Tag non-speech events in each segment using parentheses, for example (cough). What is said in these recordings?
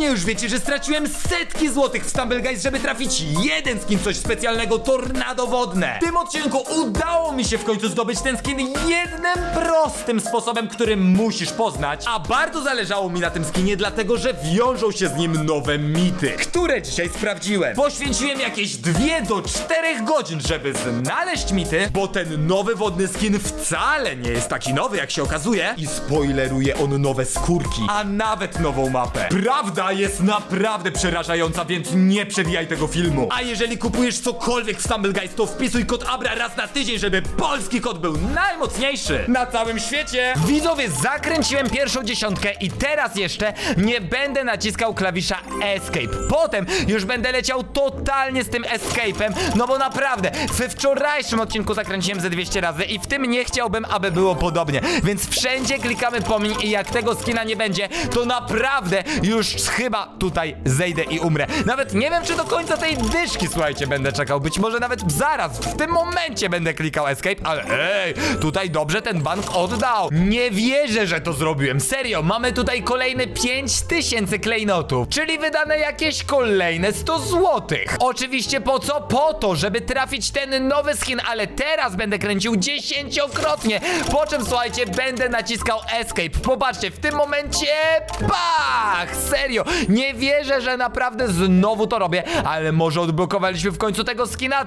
Pewnie już wiecie, że straciłem setki złotych w Stumble Guys, żeby trafić jeden skin coś specjalnego tornado wodne. W tym odcinku udało mi się w końcu zdobyć ten skin jednym prostym sposobem, który musisz poznać. A bardzo zależało mi na tym skinie, dlatego że wiążą się z nim nowe mity, które dzisiaj sprawdziłem. Poświęciłem jakieś 2 do 4 godzin, żeby znaleźć mity, bo ten nowy wodny skin wcale nie jest taki nowy, jak się okazuje. I spoileruje on nowe skórki, a nawet nową mapę. Prawda jest naprawdę przerażająca, więc nie przewijaj tego filmu. A jeżeli kupujesz cokolwiek w Stumble Guys, to wpisuj kod ABRA raz na tydzień, żeby polski kod był najmocniejszy na całym świecie. Widzowie, zakręciłem pierwszą dziesiątkę i teraz jeszcze nie będę naciskał klawisza Escape. Potem już będę leciał totalnie z tym Escape'em, no bo naprawdę, we wczorajszym odcinku zakręciłem ze 200 razy i w tym nie chciałbym, aby było podobnie. Więc wszędzie klikamy pomiń i jak tego skina nie będzie, to naprawdę już chyba tutaj zejdę i umrę. Nawet nie wiem, czy do końca tej dyszki, słuchajcie, będę czekał. Być może nawet zaraz, w tym momencie będę klikał Escape, ale ej, tutaj dobrze ten bank oddał. Nie wierzę, że to zrobiłem. Serio, mamy tutaj kolejne 5000 klejnotów, czyli wydane jakieś kolejne 100 złotych. Oczywiście po co? Po to, żeby trafić ten nowy skin, ale teraz będę kręcił dziesięciokrotnie. Po czym, słuchajcie, będę naciskał Escape. Popatrzcie, w tym momencie, pach! Serio, nie wierzę, że naprawdę znowu to robię, ale może odblokowaliśmy w końcu tego skina?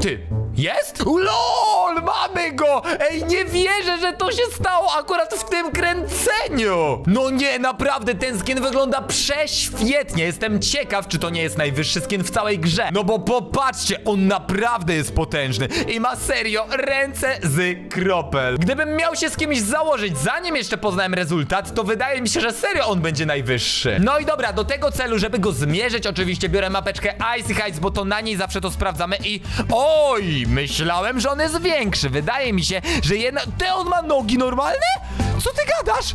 Ty, jest? LOL, mamy go! Ej, nie wierzę, że to się stało akurat w tym kręceniu! No nie, naprawdę, ten skin wygląda prześwietnie. Jestem ciekaw, czy to nie jest najwyższy skin w całej grze. No bo popatrzcie, on naprawdę jest potężny i ma serio ręce z kropel. Gdybym miał się z kimś założyć, zanim jeszcze poznałem rezultat, to wydaje mi się, że serio on będzie najwyższy. No i dobra, do tego celu, żeby go zmierzyć, oczywiście biorę mapeczkę Icy Heights, bo to na niej zawsze to sprawdzamy i... Oj, myślałem, że on jest większy. Wydaje mi się, że jedna... Ty, on ma nogi normalne? Co ty gadasz?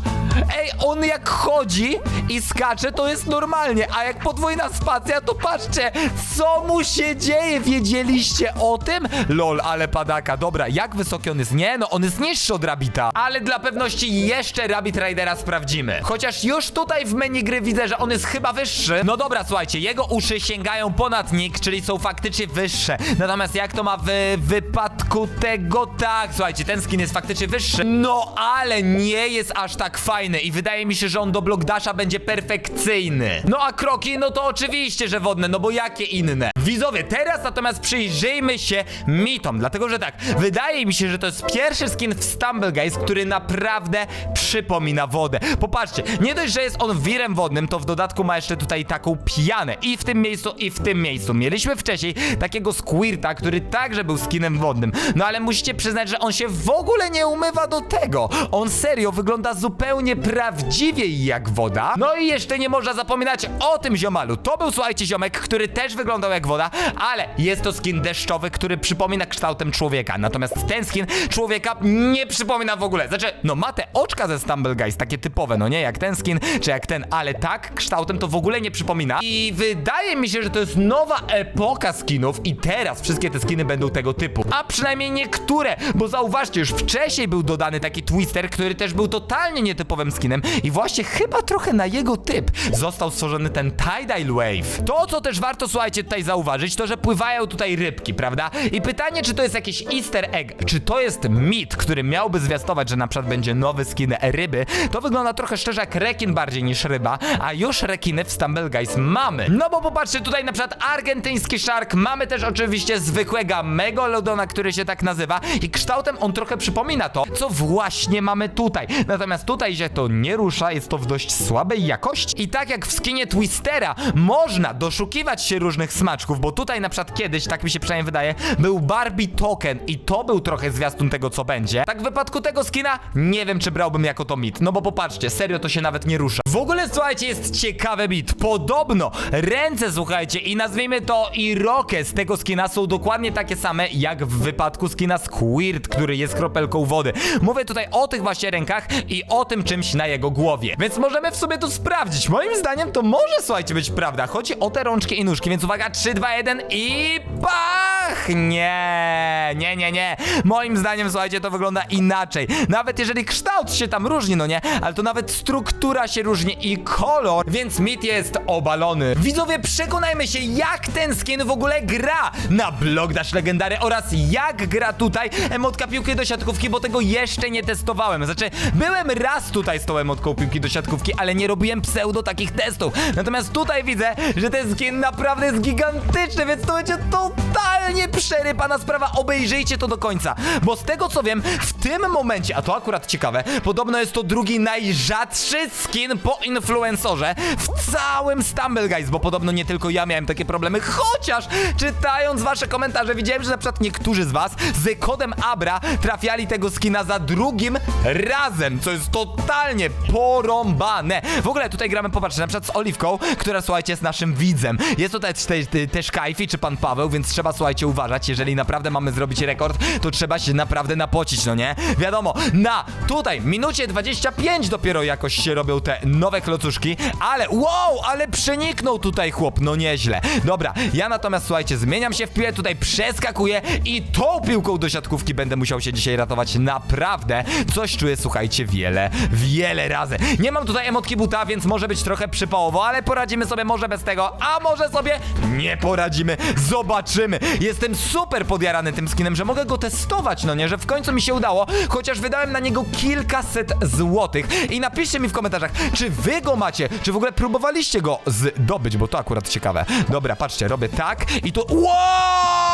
Ej, on jak chodzi i skacze, to jest normalnie, a jak podwójna spacja, to patrzcie, co mu się dzieje, wiedzieliście o tym? Lol, ale padaka, dobra, jak wysoki on jest? Nie, no on jest niższy od Rabita, ale dla pewności jeszcze Rabbit Ridera sprawdzimy. Chociaż już tutaj w menu gry widzę, że on jest chyba wyższy. No dobra, słuchajcie, jego uszy sięgają ponad nick, czyli są faktycznie wyższe. Natomiast jak to ma w wypadku tego, tak, słuchajcie, ten skin jest faktycznie wyższy. No, ale nie jest aż tak fajny i wydaje mi się, że on do Block Dasha będzie perfekcyjny. No a kroki, no to oczywiście, że wodne, no bo jakie inne? Widzowie, teraz natomiast przyjrzyjmy się mitom, dlatego że tak, wydaje mi się, że to jest pierwszy skin w Stumble Guys, który naprawdę przypomina wodę. Popatrzcie, nie dość, że jest on wirem wodnym, to w dodatku ma jeszcze tutaj taką pianę i w tym miejscu, i w tym miejscu. Mieliśmy wcześniej takiego Squirta, który także był skinem wodnym, no ale musicie przyznać, że on się w ogóle nie umywa do tego. On serio wygląda zupełnie prawdziwie jak woda. No i jeszcze nie można zapominać o tym ziomalu. To był, słuchajcie, ziomek, który też wyglądał jak woda, ale jest to skin deszczowy, który przypomina kształtem człowieka. Natomiast ten skin człowieka nie przypomina w ogóle. Znaczy, no ma te oczka ze Stumble Guys, takie typowe, no nie jak ten skin, czy jak ten, ale tak kształtem to w ogóle nie przypomina. I wydaje mi się, że to jest nowa epoka skinów i teraz wszystkie te skiny będą tego typu. A przynajmniej niektóre, bo zauważcie, już wcześniej był dodany taki Twister, który też był totalnie nietypowym skinem i właśnie chyba trochę na jego typ został stworzony ten Tidal Wave. To, co też warto, słuchajcie, tutaj zauważyć, to, że pływają tutaj rybki, prawda? I pytanie, czy to jest jakiś easter egg, czy to jest mit, który miałby zwiastować, że na przykład będzie nowy skin ryby, to wygląda trochę szczerze jak rekin bardziej niż ryba, a już rekiny w Stumble Guys mamy. No bo popatrzcie, tutaj na przykład argentyński shark, mamy też oczywiście zwykłego megalodona, który się tak nazywa i kształtem on trochę przypomina to, co właśnie mamy tutaj. Natomiast tutaj się to nie rusza, jest to w dość słabej jakości. I tak jak w skinie Twistera można doszukiwać się różnych smaczków, bo tutaj na przykład kiedyś, tak mi się przynajmniej wydaje, był Barbie Token i to był trochę zwiastun tego, co będzie. Tak w wypadku tego skina nie wiem, czy brałbym jako to mit. No bo popatrzcie, serio to się nawet nie rusza. W ogóle słuchajcie, jest ciekawy bit. Podobno ręce, słuchajcie, i nazwijmy to Iroke z tego skina są dokładnie takie same jak w wypadku skina Squirt, który jest kropelką wody. Mówię tutaj o tych właśnie rękach i o tym czymś na jego głowie. Więc możemy w sobie to sprawdzić. Moim zdaniem to może, słuchajcie, być prawda. Chodzi o te rączki i nóżki, więc uwaga, 3, 2, 1 i pa! Ach, nie, nie, nie. Moim zdaniem, słuchajcie, to wygląda inaczej. Nawet jeżeli kształt się tam różni, no nie, ale to nawet struktura się różni i kolor, więc mit jest obalony. Widzowie, przekonajmy się, jak ten skin w ogóle gra na Block Dash Legendary oraz jak gra tutaj emotka piłki do siatkówki, bo tego jeszcze nie testowałem. Znaczy, byłem raz tutaj tą emotką piłki do siatkówki, ale nie robiłem pseudo takich testów. Natomiast tutaj widzę, że ten skin naprawdę jest gigantyczny, więc to będzie totalnie przerypana sprawa. Obejrzyjcie to do końca, bo z tego co wiem, w tym momencie, a to akurat ciekawe, podobno jest to drugi najrzadszy skin po influencerze w całym Stumble Guys, bo podobno nie tylko ja miałem takie problemy, chociaż czytając wasze komentarze widziałem, że na przykład niektórzy z was z kodem Abra trafiali tego skina za drugim razem, co jest totalnie porąbane. W ogóle tutaj gramy, popatrzcie, na przykład z Oliwką, która słuchajcie jest naszym widzem. Jest tutaj też, te- też Kajfi czy pan Paweł, więc trzeba słuchajcie uważać, jeżeli naprawdę mamy zrobić rekord, to trzeba się naprawdę napocić, no nie? Wiadomo, na tutaj minucie 25 dopiero jakoś się robią te nowe klocuszki, ale wow, ale przeniknął tutaj chłop, no nieźle. Dobra, ja natomiast słuchajcie, zmieniam się w piłę, tutaj przeskakuję i tą piłką do siatkówki będę musiał się dzisiaj ratować naprawdę. Coś czuję, słuchajcie, wiele, wiele razy. Nie mam tutaj emotki buta, więc może być trochę przypałowo, ale poradzimy sobie może bez tego, a może sobie nie poradzimy. Zobaczymy. Jestem super podjarany tym skinem, że mogę go testować, no nie, że w końcu mi się udało, chociaż wydałem na niego kilkaset złotych. I napiszcie mi w komentarzach, czy wy go macie, czy w ogóle próbowaliście go zdobyć, bo to akurat ciekawe. Dobra, patrzcie, robię tak i tu... Wow!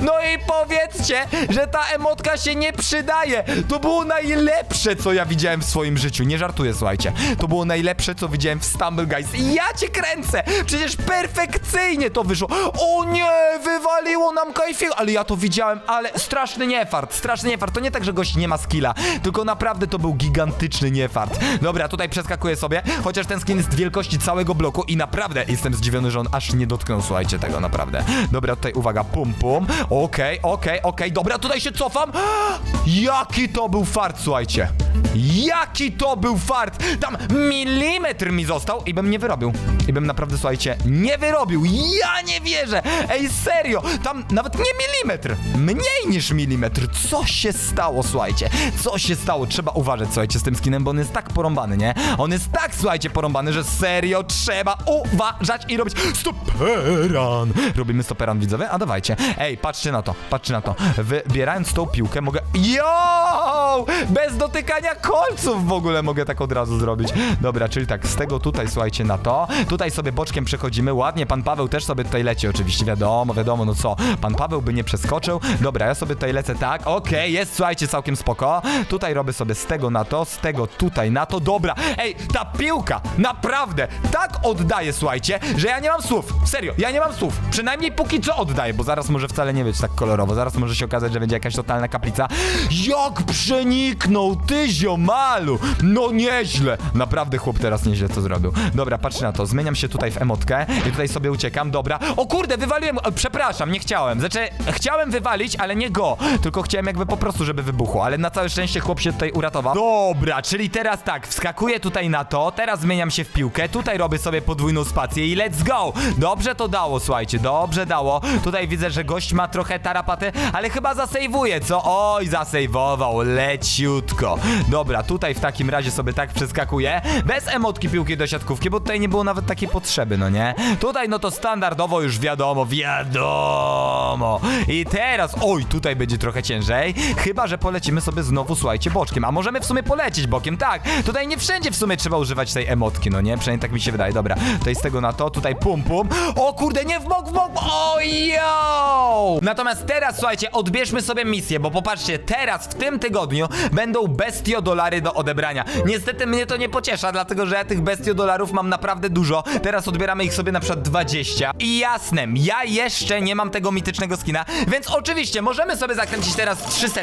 No i powiedzcie, że ta emotka się nie przydaje. To było najlepsze, co ja widziałem w swoim życiu. Nie żartuję, słuchajcie. To było najlepsze, co widziałem w Stumble Guys. I ja cię kręcę! Przecież perfekcyjnie to wyszło. O nie, wywaliło nam Kajfiego. Ale ja to widziałem, ale straszny niefart, straszny niefart. To nie tak, że gość nie ma skilla, tylko naprawdę to był gigantyczny niefart. Dobra, tutaj przeskakuję sobie, chociaż ten skin jest wielkości całego bloku i naprawdę jestem zdziwiony, że on aż nie dotknął, słuchajcie, tego naprawdę. Dobra, tutaj uwaga, pum, pum. Okej, okej, okej, dobra, tutaj się cofam. (gasps) Jaki to był fart, słuchajcie. Jaki to był fart! Tam milimetr mi został i bym nie wyrobił. I bym naprawdę, słuchajcie, nie wyrobił. Ja nie wierzę! Ej, serio! Tam nawet nie milimetr! Mniej niż milimetr! Co się stało, słuchajcie? Co się stało? Trzeba uważać, słuchajcie, z tym skinem, bo on jest tak porąbany, nie? On jest tak, słuchajcie, porąbany, że serio trzeba uważać i robić stoperan! Robimy stoperan, widzowie? A dawajcie. Ej, patrzcie na to, patrzcie na to. Wybierając tą piłkę mogę... Yo! Bez dotykania kolców w ogóle mogę tak od razu zrobić. Dobra, czyli tak, z tego tutaj, słuchajcie, na to. Tutaj sobie boczkiem przechodzimy, ładnie. Pan Paweł też sobie tutaj leci, oczywiście, wiadomo, wiadomo, no co. Pan Paweł by nie przeskoczył. Dobra, ja sobie tutaj lecę tak. Okej, jest, słuchajcie, całkiem spoko. Tutaj robię sobie z tego na to, z tego tutaj na to. Dobra, ej, ta piłka naprawdę tak oddaje, słuchajcie, że ja nie mam słów. Serio, ja nie mam słów. Przynajmniej póki co oddaję, bo zaraz może wcale nie być tak kolorowo. Zaraz może się okazać, że będzie jakaś totalna kaplica. Jak przeniknął, ty ziomalu! No nieźle. Naprawdę chłop teraz nieźle to zrobił. Dobra, patrzcie na to. Zmieniam się tutaj w emotkę i tutaj sobie uciekam. Dobra. O kurde, wywaliłem. O, przepraszam, nie chciałem. Znaczy, chciałem wywalić, ale nie go. Tylko chciałem jakby po prostu, żeby wybuchło. Ale na całe szczęście chłop się tutaj uratował. Dobra, czyli teraz tak, wskakuję tutaj na to, teraz zmieniam się w piłkę, tutaj robię sobie podwójną spację i let's go! Dobrze to dało, słuchajcie, dobrze dało. Tutaj widzę, że gość ma trochę tarapaty, ale chyba zasejwuje, co? Oj, zasejwował, leciutko. Dobra, tutaj w takim razie sobie tak przeskakuję, bez emotki piłki do siatkówki, bo tutaj nie było nawet takiej potrzeby, no nie? Tutaj no to standardowo już wiadomo, wiadomo. I teraz, oj, tutaj będzie trochę ciężej, chyba, że polecimy sobie znowu, słuchajcie, boczkiem, a możemy w sumie polecieć bokiem, tak. Tutaj nie wszędzie w sumie trzeba używać tej emotki, no nie? Przynajmniej tak mi się wydaje, dobra. Tutaj z tego na to, tutaj pum pum. O kurde, nie w bok, w bok, ojo! Natomiast teraz, słuchajcie, odbierzmy sobie misję, bo popatrzcie, teraz w tym tygodniu będą bestiodolary do odebrania. Niestety mnie to nie pociesza, dlatego że ja tych bestiodolarów mam naprawdę dużo. Teraz odbieramy ich sobie na przykład 20. I jasne, ja jeszcze nie mam tego mitycznego skina, więc oczywiście możemy sobie zakręcić teraz 300,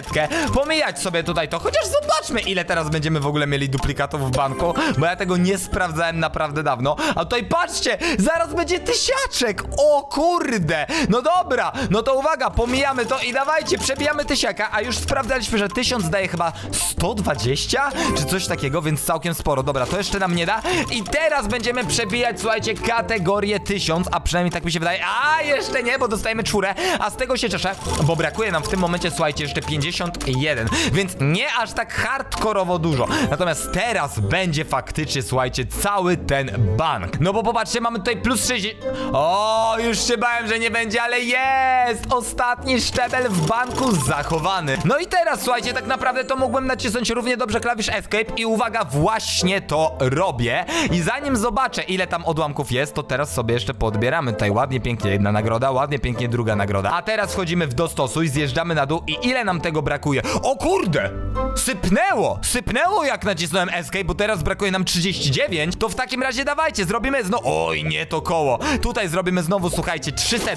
pomijać sobie tutaj to, chociaż zobaczmy ile teraz będziemy w ogóle mieli duplikatów w banku, bo ja tego nie sprawdzałem naprawdę dawno. A tutaj patrzcie, zaraz będzie tysiaczek! O kurde! No dobra, no to uwaga, pomijamy to i dawajcie, przebijamy tysiaka, a już sprawdzaliśmy, że tysiąc daje chyba 120, czy coś takiego, więc całkiem sporo. Dobra, to jeszcze nam nie da. I teraz będziemy przebijać, słuchajcie, kategorię tysiąc, a przynajmniej tak mi się wydaje. A, jeszcze nie, bo dostajemy czwórę, a z tego się cieszę, bo brakuje nam w tym momencie, słuchajcie, jeszcze 51, więc nie aż tak hardkorowo dużo. Natomiast teraz będzie faktycznie, słuchajcie, cały ten bank. No bo popatrzcie, mamy tutaj plus 60. O, już się bałem, że nie będzie, ale jest! Ostatni szczebel w banku zachowany. No i teraz, słuchajcie, tak naprawdę to mógłbym nacisnąć równie dobrze klawisz Escape i uwaga, właśnie to robię. I zanim zobaczę, ile tam odłamków jest, to teraz sobie jeszcze podbieramy tutaj ładnie, pięknie jedna nagroda, ładnie, pięknie druga nagroda. A teraz wchodzimy w dostosuj, zjeżdżamy na dół i ile nam tego brakuje? O kurde! Sypnęło! Sypnęło jak nacisnąłem Escape, bo teraz brakuje nam 39. To w takim razie dawajcie, zrobimy znowu... Oj, nie to koło. Tutaj zrobimy znowu, słuchajcie, 300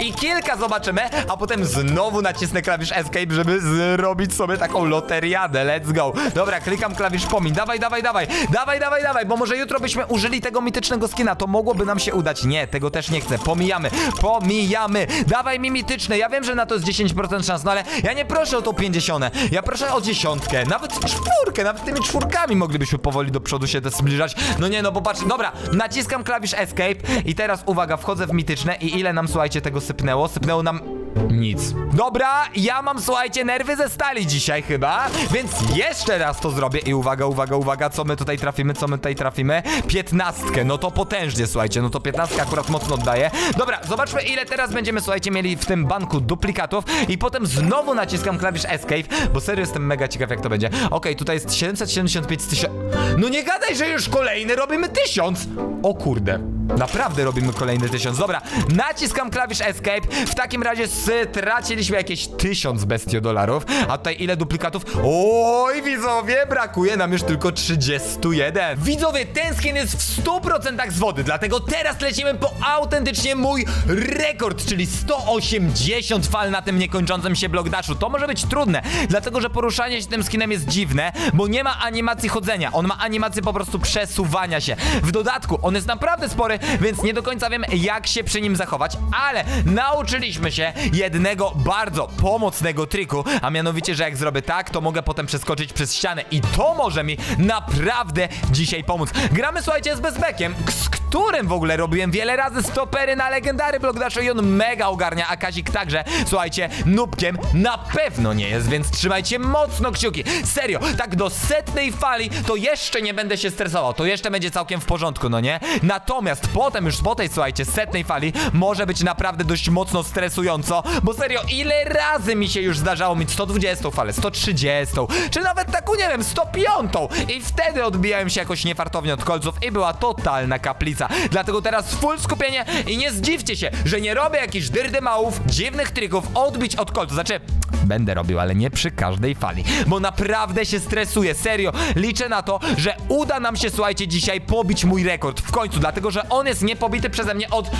i kilka zobaczymy, a potem znowu nacisnę klawisz Escape, żeby zrobić sobie taką loteriadę. Let's go. Dobra, klikam klawisz pomin. Dawaj, dawaj, dawaj. Dawaj, dawaj, dawaj, bo może jutro byśmy użyli tego mitycznego skina, to mogłoby nam się udać. Nie, tego też nie chcę. Pomijamy. Pomijamy. Dawaj mi mityczne. Ja wiem, że na to jest 10% szans, no ale ja nie proszę o tą 50. Ja proszę o dziesiątkę, nawet czwórkę, nawet tymi czwórkami moglibyśmy powoli do przodu się zbliżać. No nie, no bo patrz, dobra, naciskam klawisz Escape i teraz uwaga, wchodzę w mityczne i ile nam, słuchajcie, tego sypnęło? Sypnęło nam nic. Dobra, ja mam, słuchajcie, nerwy ze stali dzisiaj chyba, więc jeszcze raz to zrobię i uwaga, uwaga, uwaga, co my tutaj trafimy, co my tutaj trafimy? Piętnastkę, no to potężnie, słuchajcie, no to piętnastka akurat mocno oddaje. Dobra, zobaczmy ile teraz będziemy, słuchajcie, mieli w tym banku duplikatów i potem znowu naciskam klawisz Escape, bo serio jestem mega ciekaw jak to będzie. Okej, tutaj jest 775 tysięcy. No nie gadaj, że już kolejny robimy tysiąc! O kurde. Naprawdę robimy kolejny tysiąc. Dobra, naciskam klawisz Escape. W takim razie straciliśmy jakieś tysiąc bestio dolarów. A tutaj ile duplikatów? Oj, widzowie, brakuje nam już tylko 31. Widzowie, ten skin jest w 100% z wody, dlatego teraz lecimy po autentycznie mój rekord, czyli 180 fal na tym niekończącym się blockdashu. To może być trudne, dlatego że poruszanie się tym skinem jest dziwne, bo nie ma animacji chodzenia. On ma animację po prostu przesuwania się. W dodatku, on jest naprawdę spory, więc nie do końca wiem, jak się przy nim zachować, ale nauczyliśmy się jednego bardzo pomocnego triku, a mianowicie, że jak zrobię tak, to mogę potem przeskoczyć przez ścianę i to może mi naprawdę dzisiaj pomóc. Gramy, słuchajcie, z bezbekiem, z którym w ogóle robiłem wiele razy stopery na legendary Blockdashu i on mega ogarnia, a Kazik także, słuchajcie, nubkiem na pewno nie jest, więc trzymajcie mocno kciuki. Serio, tak do setnej fali to jeszcze nie będę się stresował, to jeszcze będzie całkiem w porządku, no nie? Natomiast potem już po tej, słuchajcie, setnej fali może być naprawdę dość mocno stresująco, bo serio, ile razy mi się już zdarzało mieć 120 falę, 130, czy nawet taką, nie wiem, 105 i wtedy odbijałem się jakoś niefartownie od kolców i była totalna kaplica. Dlatego teraz full skupienie i nie zdziwcie się, że nie robię jakichś dyrdymałów, dziwnych trików, odbić od kolców. Znaczy, będę robił, ale nie przy każdej fali, bo naprawdę się stresuję, serio. Liczę na to, że uda nam się, słuchajcie, dzisiaj pobić mój rekord w końcu, dlatego że on jest niepobity przeze mnie od,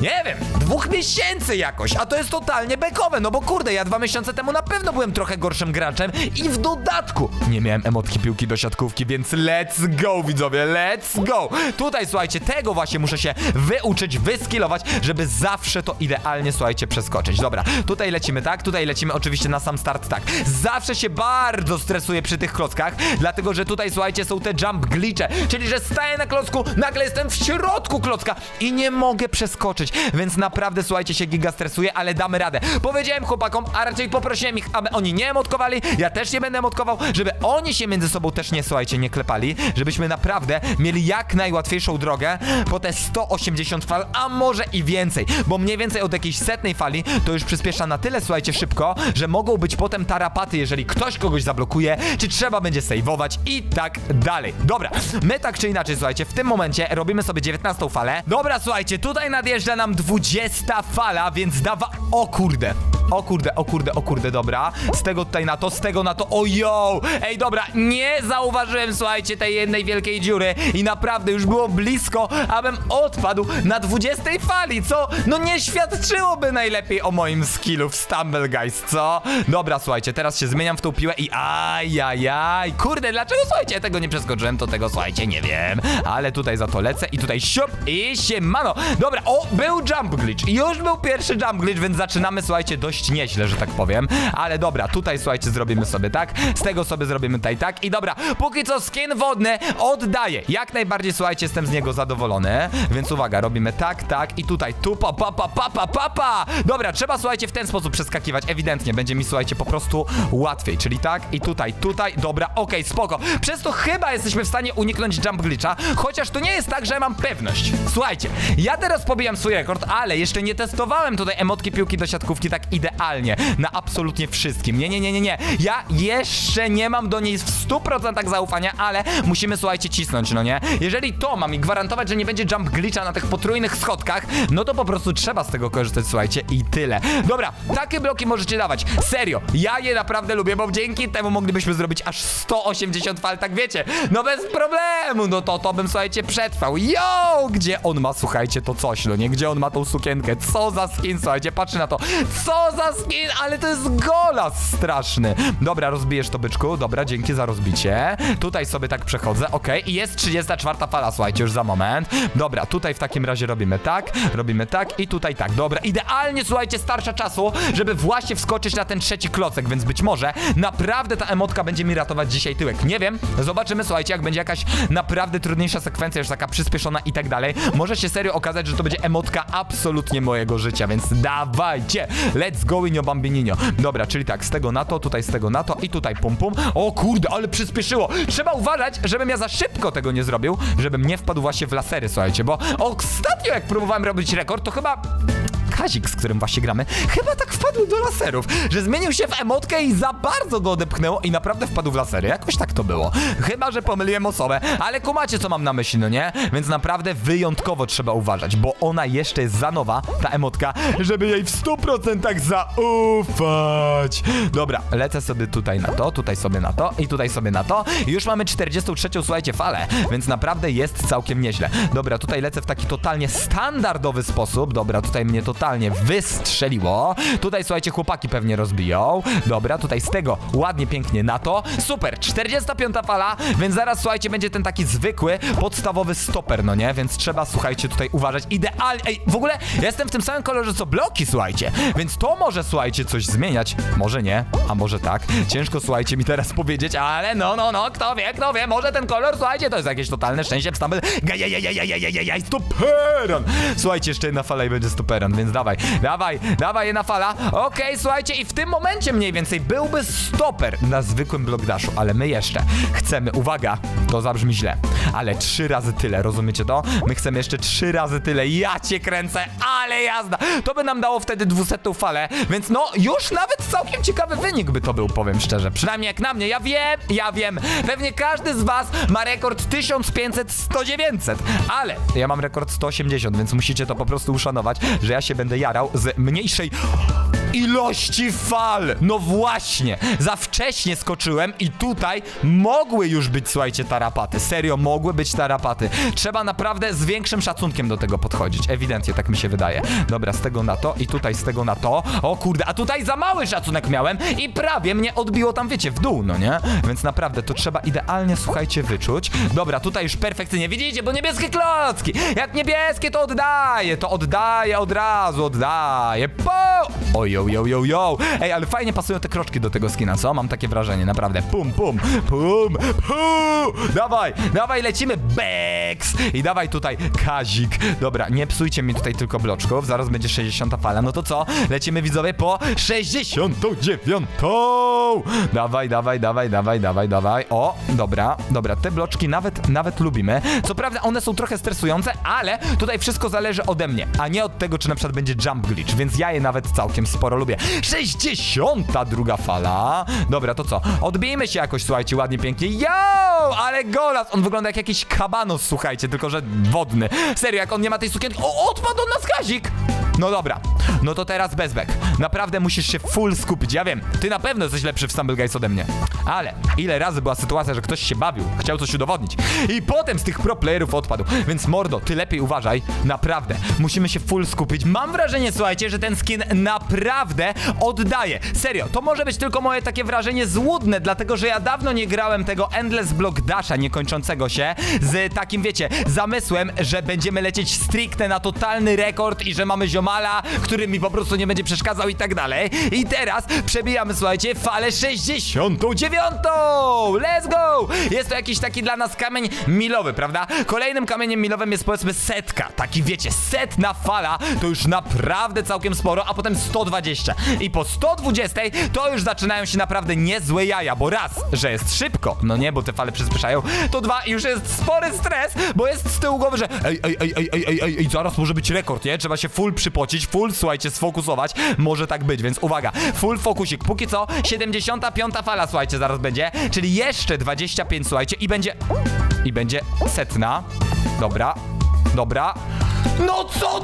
nie wiem, dwóch miesięcy jakoś, a to jest totalnie bekowe, no bo kurde, ja dwa miesiące temu na pewno byłem trochę gorszym graczem i w dodatku nie miałem emotki piłki do siatkówki, więc let's go, widzowie, let's go. Tutaj, słuchajcie, tego właśnie muszę się wyuczyć, wyskillować, żeby zawsze to idealnie, słuchajcie, przeskoczyć. Dobra, tutaj lecimy tak, tutaj lecimy oczywiście na sam start tak. Zawsze się bardzo stresuję przy tych klockach, dlatego że tutaj, słuchajcie, są te jump glitche, czyli że staję na klocku, nagle jestem w środku klocka i nie mogę przeskoczyć, więc naprawdę, słuchajcie, się giga stresuję, ale damy radę. Powiedziałem chłopakom, a raczej poprosiłem ich, aby oni nie emotkowali, ja też nie będę emotkował, żeby oni się między sobą też nie, słuchajcie, nie klepali, żebyśmy naprawdę mieli jak najłatwiejszą drogę po te 180 fal, a może i więcej, bo mniej więcej od jakiejś setnej fali to już przyspiesza na tyle, słuchajcie, szybko, że mogą być potem tarapaty, jeżeli ktoś kogoś zablokuje, czy trzeba będzie saveować i tak dalej. Dobra, my tak czy inaczej, słuchajcie, w tym momencie robimy sobie 19 falę. Dobra, słuchajcie, tutaj nadjeżdża nam 20 fala, więc dawa... O kurde. O kurde, o kurde, o kurde, dobra. Z tego tutaj na to, z tego na to. Ojo! Ej, dobra, nie zauważyłem, słuchajcie, tej jednej wielkiej dziury i naprawdę już było blisko, abym odpadł na 20 fali, co? No nie świadczyłoby najlepiej o moim skillu w Stumble Guys, co? Dobra, słuchajcie, teraz się zmieniam w tą piłę i ajajaj. Kurde, dlaczego, słuchajcie, tego nie przeskoczyłem, to tego, słuchajcie, nie wiem. Ale tutaj za to lecę i tutaj siup i siemano. Dobra, o, był jump glitch. Już był pierwszy jump glitch, więc zaczynamy, słuchajcie, dość nieźle, że tak powiem. Ale dobra, tutaj, słuchajcie, zrobimy sobie tak. Z tego sobie zrobimy tutaj tak. I dobra, póki co skin wodny oddaję. Jak najbardziej, słuchajcie, jestem z niego zadowolony. Więc uwaga, robimy tak, tak i tutaj tu pa pa pa pa pa pa pa. Dobra, trzeba, słuchajcie, w ten sposób przeskakiwać. Ewidentnie, będzie mi, słuchajcie, po prostu łatwiej. Czyli tak i tutaj, tutaj. Dobra, okej, spoko. Przez to chyba jesteśmy w stanie uniknąć jump glitcha, chociaż to nie jest tak, że mam pewność. Słuchajcie, ja teraz pobijam swój rekord, ale jeszcze nie testowałem tutaj emotki piłki do siatkówki tak idealnie, na absolutnie wszystkim. Nie, nie, nie, nie, nie. Ja jeszcze nie mam do niej w 100% zaufania, ale musimy, słuchajcie, cisnąć, no nie? Jeżeli to ma mi gwarantować, że nie będzie jump glitcha na tych potrójnych schodkach, no to po prostu trzeba z tego korzystać, słuchajcie, i tyle. Dobra, takie bloki możecie dawać. Serio, ja je naprawdę lubię, bo dzięki temu moglibyśmy zrobić aż 180 fal, tak wiecie. No bez problemu, no to to bym, słuchajcie, przetrwał. Yo! Gdzie on ma, słuchajcie, to coś, no nie? Gdzie on ma tą sukienkę? Co za skin, słuchajcie, patrzę na to. Co za skin, ale to jest golas straszny. Dobra, rozbijesz to, byczku. Dobra, dzięki za rozbicie. Tutaj sobie tak przechodzę, okej. I jest 34 fala, słuchajcie, już za moment. Dobra, tutaj w takim razie robimy tak, robimy tak i tutaj tak. Dobra, idealnie, słuchajcie, starcza czasu, żeby właśnie wskoczyć na ten trzeci klocek, więc być może naprawdę ta emotka będzie mi ratować dzisiaj tyłek. Nie wiem, zobaczymy, słuchajcie, jak będzie jakaś naprawdę trudniejsza sekwencja, już taka przyspieszona i tak dalej. Może się serio okazać, że to będzie emotka absolutnie mojego życia, więc dawajcie, let's go inio bambininio. Dobra, czyli tak, z tego na to, tutaj z tego na to i tutaj pum pum. O kurde, ale przyspieszyło. Trzeba uważać, żebym ja za szybko tego nie zrobił, żebym nie wpadł właśnie w lasery, słuchajcie, bo ostatnio jak próbowałem robić rekord, to chyba Kazik, z którym właśnie gramy, chyba tak wpadł do laserów, że zmienił się w emotkę i za bardzo go odepchnęło i naprawdę wpadł w lasery. Jakoś tak to było. Chyba, że pomyliłem osobę, ale kumacie, co mam na myśli, no nie? Więc naprawdę wyjątkowo trzeba uważać, bo ona jeszcze jest za nowa, ta emotka, żeby jej w 100% zaufać. Dobra, lecę sobie tutaj na to, tutaj sobie na to i tutaj sobie na to. Już mamy 43, słuchajcie, falę, więc naprawdę jest całkiem nieźle. Dobra, tutaj lecę w taki totalnie standardowy sposób. Dobra, tutaj mnie totalnie wystrzeliło. Tutaj, słuchajcie, chłopaki pewnie rozbiją. Dobra, tutaj z tego ładnie, pięknie na to. Super, 45 fala, więc zaraz, słuchajcie, będzie ten taki zwykły, podstawowy stoper, no nie? Więc trzeba, słuchajcie, tutaj uważać. Idealnie, ej, w ogóle jestem w tym samym kolorze co bloki, słuchajcie. Więc to może, słuchajcie, coś zmieniać. Może nie, a może tak. Ciężko, słuchajcie, mi teraz powiedzieć, ale no, no, no, kto wie, kto wie, może ten kolor, słuchajcie, to jest jakieś totalne szczęście w Stumble. Gajajajajajajajaj, stuperan! Słuchajcie, jeszcze jedna fala i będzie stuperan, więc dawaj, dawaj, dawaj, jedna fala. Okej, słuchajcie, i w tym momencie mniej więcej byłby stoper na zwykłym block dashu, ale my jeszcze chcemy, uwaga, to zabrzmi źle, ale trzy razy tyle, rozumiecie to? My chcemy jeszcze trzy razy tyle, ja cię kręcę, ale jazda! To by nam dało wtedy dwusetą falę, więc no, już nawet całkiem ciekawy wynik by to był, powiem szczerze. Przynajmniej jak na mnie, ja wiem, ja wiem, pewnie każdy z was ma rekord 1500, 100, 900, ale ja mam rekord 180, więc musicie to po prostu uszanować, że ja się będę jarał z mniejszej ilości fal. No właśnie, za wcześnie skoczyłem i tutaj mogły już być, słuchajcie, tarapaty. Serio, mogły być tarapaty. Trzeba naprawdę z większym szacunkiem do tego podchodzić. Ewidentnie, tak mi się wydaje. Dobra, z tego na to i tutaj z tego na to. O kurde, a tutaj za mały szacunek miałem i prawie mnie odbiło tam, wiecie, w dół, no nie? Więc naprawdę to trzeba idealnie, słuchajcie, wyczuć. Dobra, tutaj już perfekcyjnie, widzicie, bo niebieskie klocki. Jak niebieskie to oddaję, to oddaję od razu, oddaję. Po! Oj, yo, yo, yo, yo. Ej, ale fajnie pasują te kroczki do tego skina, co? Mam takie wrażenie, naprawdę. Pum, pum, pum, pum. Dawaj, dawaj, lecimy. Beks. I dawaj tutaj Kazik. Dobra, nie psujcie mi tutaj tylko bloczków. Zaraz będzie 60 fala. No to co? Lecimy widzowie po 69. Dawaj, dawaj, dawaj, dawaj, dawaj, dawaj. O, dobra, dobra. Te bloczki nawet, nawet lubimy. Co prawda one są trochę stresujące, ale tutaj wszystko zależy ode mnie, a nie od tego, czy na przykład będzie jump glitch, więc ja je nawet całkiem sporo lubię. 62 fala. Dobra, to co? Odbijmy się jakoś, słuchajcie, ładnie, pięknie. Yo! Ale golas! On wygląda jak jakiś kabanos, słuchajcie, tylko że wodny. Serio, jak on nie ma tej sukienki... O, odpadł na skazik! No dobra, No to teraz bezbek. Naprawdę musisz się full skupić. Ja wiem, ty na pewno jesteś lepszy w Stumble Guys ode mnie. Ale ile razy była sytuacja, że ktoś się bawił, chciał coś udowodnić i potem z tych pro playerów odpadł. Więc mordo, ty lepiej uważaj. Naprawdę, musimy się full skupić. Mam wrażenie, słuchajcie, że ten skin naprawdę oddaje. Serio, to może być tylko moje takie wrażenie złudne, dlatego że ja dawno nie grałem tego Endless Block Dasha niekończącego się z takim, wiecie, zamysłem, że będziemy lecieć stricte na totalny rekord i że mamy ziomala, który mi po prostu nie będzie przeszkadzał i tak dalej. I teraz przebijamy, słuchajcie, falę 69. Let's go! Jest to jakiś taki dla nas kamień milowy, prawda? Kolejnym kamieniem milowym jest powiedzmy setka. Taki wiecie, setna fala to już naprawdę całkiem sporo, a potem 120. I po 120 to już zaczynają się naprawdę niezłe jaja, bo raz, że jest szybko, no nie, bo te fale przyspieszają, to dwa, już jest spory stres, bo jest z tyłu głowy, że ej, ej, ej, ej, ej, ej, ej, ej zaraz może być rekord, nie? Trzeba się full przypocić, full, słuchajcie, sfokusować, może tak być, więc uwaga, full fokusik, póki co 75 fala, słuchajcie, zaraz będzie, czyli jeszcze 25, słuchajcie, i będzie, i będzie setna, dobra, dobra, no co